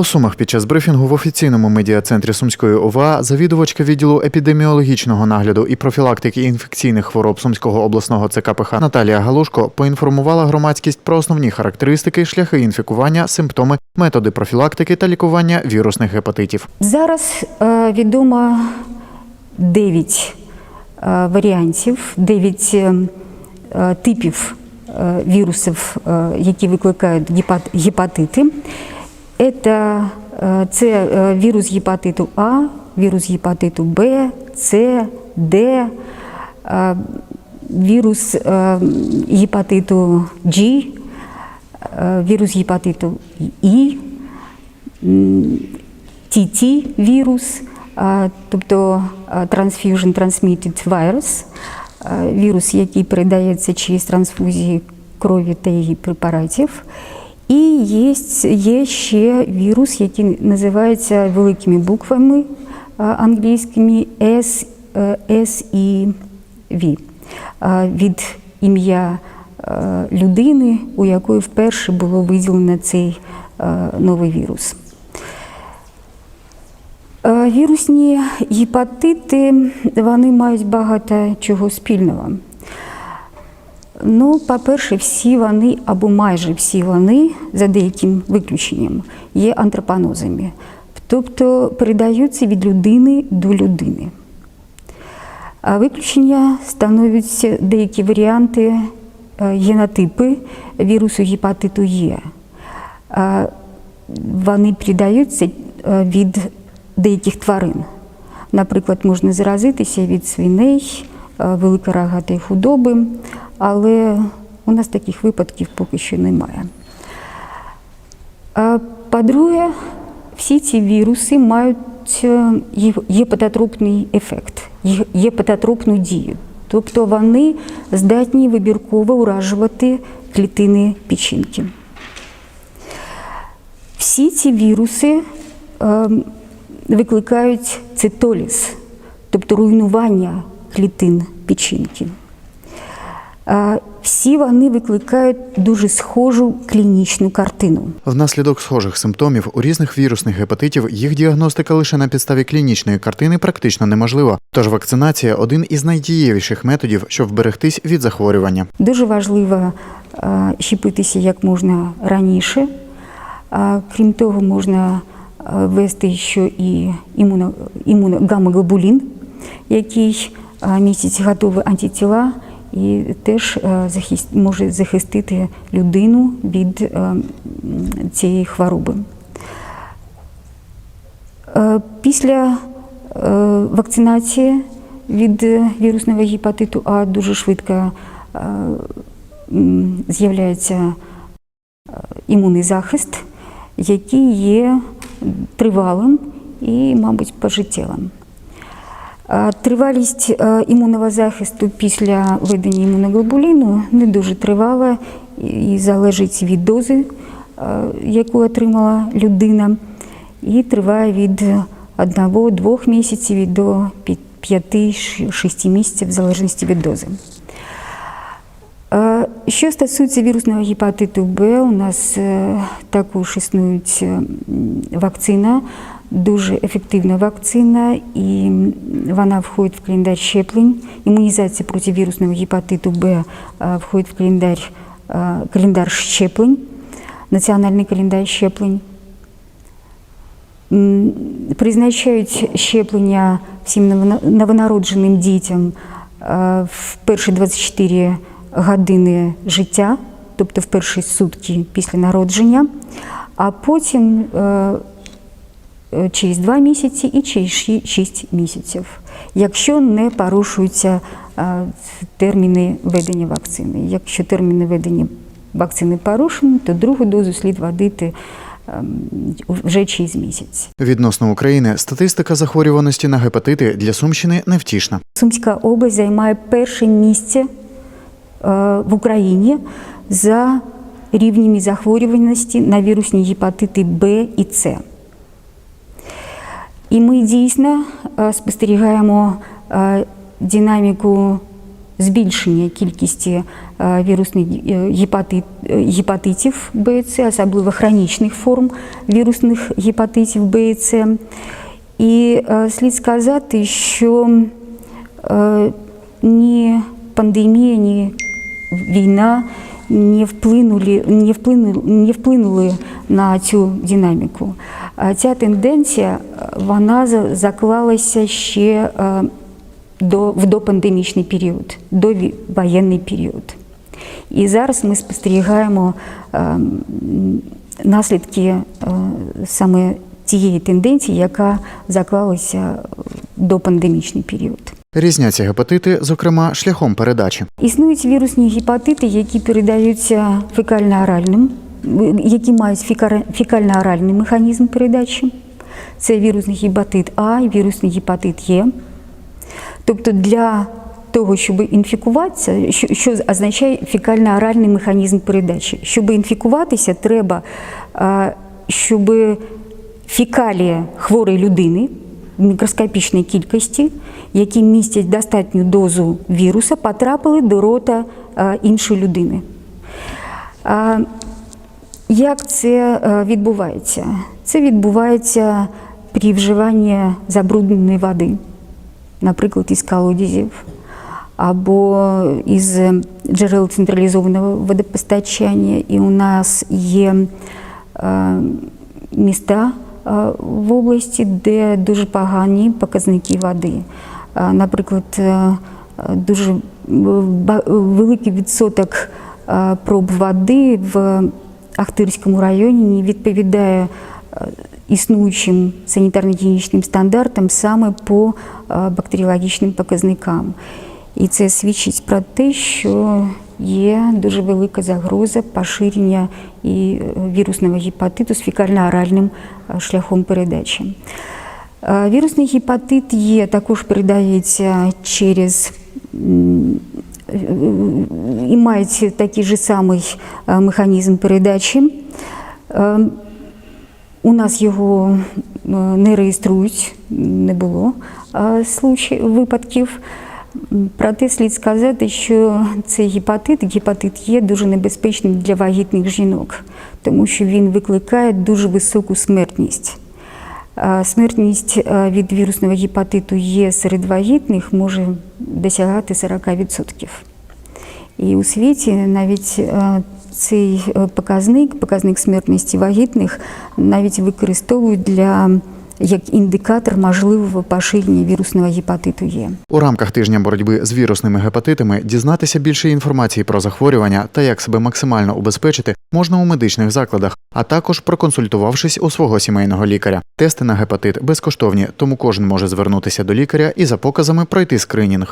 У Сумах під час брифінгу в офіційному медіа-центрі Сумської ОВА завідувачка відділу епідеміологічного нагляду і профілактики інфекційних хвороб Сумського обласного ЦКПХ Наталія Галушко поінформувала громадськість про основні характеристики, шляхи інфікування, симптоми, методи профілактики та лікування вірусних гепатитів. Зараз е, відомо 9 е, варіантів, 9 е, типів вірусів, які викликають гепат- гепатити. Это, це е, вірус гепатиту А, вірус гепатиту Б, С, Д, е, вірус гепатиту G, вірус гепатиту І, TT вірус, тобто Transfusion Transmitted Virus, вірус, який передається через трансфузії крові та її препаратів. І є, є ще вірус, який називається великими буквами англійськими S, е, SEV а, від ім'я е, людини, у якої вперше було виділено цей е, новий вірус. Вірусні гепатити вони мають багато чого спільного. Ну, по-перше, всі вони або майже всі вони, за деяким виключенням, є антропонозами, тобто передаються від людини до людини. А виключення становлять деякі варіанти е, генотипи вірусу гепатиту Е. Вони передаються е, від деяких тварин. Наприклад, можна заразитися від свиней, е, великорогатої худоби, але у нас таких випадків поки що немає. По-друге, всі ці віруси мають е, є- гепатотропний ефект, є- гепатотропну дію. Тобто вони здатні вибірково уражувати клітини печінки. Всі ці віруси е, викликають цитоліз, тобто руйнування клітин печінки. Е, всі вони викликають дуже схожу клінічну картину. Внаслідок схожих симптомів у різних вірусних гепатитів їх діагностика лише на підставі клінічної картини практично неможлива. Тож вакцинація один із найдієвіших методів, щоб вберегтись від захворювання. Дуже важливо е, щепитися як можна раніше. Крім того, можна е, ввести ще і імуно, який е, містить готові антитіла і теж е, захист, може захистити людину від е, цієї хвороби. Е, Після вакцинації від вірусного гепатиту А дуже швидко з'являється імунний захист, який є тривалим і, мабуть, пожиттєвим. Е, Тривалість е, імунного захисту після введення імуноглобуліну не дуже тривала і залежить від дози, е, яку отримала людина, і триває від 1-2 місяців до 5-6 місяців в залежності від дози. Що стосується вірусного гепатиту Б, у нас також існують вакцина, дуже ефективна вакцина, і вона входить в календар щеплень. Імунізація проти вірусного гепатиту Б е, входить в календар, е, календар щеплень, національний календар щеплень. Призначають щеплення всім новонародженим дітям е, в перші 24 години життя, тобто в перші сутки після народження, а потім через 2 місяці і через 6 місяців, якщо не порушуються е, терміни введення вакцини. Якщо терміни введення вакцини порушені, то другу дозу слід вводити ем, вже через місяць. Відносно України статистика захворюваності на гепатити для Сумщини невтішна. Сумська область займає перше місце е, в Україні за рівнями захворюваності на вірусні гепатити Б і С. І ми дійсно е, спостерігаємо е, динаміку збільшення кількості е, вірусних е, гепатит, гепатитів Б і С, особливо хронічних форм вірусних гепатитів Б і С. І е, слід сказати, що е, ні пандемія, ні війна не вплинули, не вплинули, не вплинули на цю динаміку. Ця тенденція е, вона заклалася ще е, до, в допандемічний період, до воєнний період. І зараз ми спостерігаємо е, наслідки саме цієї тенденції, яка заклалася в допандемічний період. Різняться гепатити, зокрема, шляхом передачі. Існують вірусні гепатити, які передаються фекально-оральним, які мають фекально-оральний механізм передачі. Це вірусний гепатит А і вірусний гепатит Е. Тобто для того, щоб інфікуватися, що, означає фекально-оральний механізм передачі? Щоб інфікуватися, треба, щоб фекалія хворої людини в мікроскопічній кількості, які містять достатню дозу віруса, потрапили до рота іншої людини. Як це е, відбувається? Це відбувається при вживанні забрудненої води, наприклад, із колодязів або із джерел централізованого водопостачання. І у нас є е, міста е, в області, де дуже погані показники води. Е, Наприклад, е, е, дуже великий відсоток е, проб води в Ахтирському районі відповідає е, існуючим санітарно-гігієнічним стандартам саме по е, бактеріологічним показникам. І це свідчить про те, що є дуже велика загроза поширення і е, вірусного гепатиту з фекально-оральним е, шляхом передачі. Вірусний гепатит Є також передається через і мають такий же самий е, механізм передачі. Е, У нас його е, не реєструють, не було випадків. Проте слід сказати, що цей гепатит, гепатит Є дуже небезпечним для вагітних жінок, тому що він викликає дуже високу смертність. А Смертність е, від вірусного гепатиту Є серед вагітних може досягати 40%. І у світі навіть е, цей е, показник, показник смертності вагітних, навіть використовують для як індикатор можливого поширення вірусного гепатиту Є. У рамках тижня боротьби з вірусними гепатитами дізнатися більше інформації про захворювання та як себе максимально убезпечити можна у медичних закладах, а також проконсультувавшись у свого сімейного лікаря. Тести на гепатит безкоштовні, тому кожен може звернутися до лікаря і за показами пройти скринінг.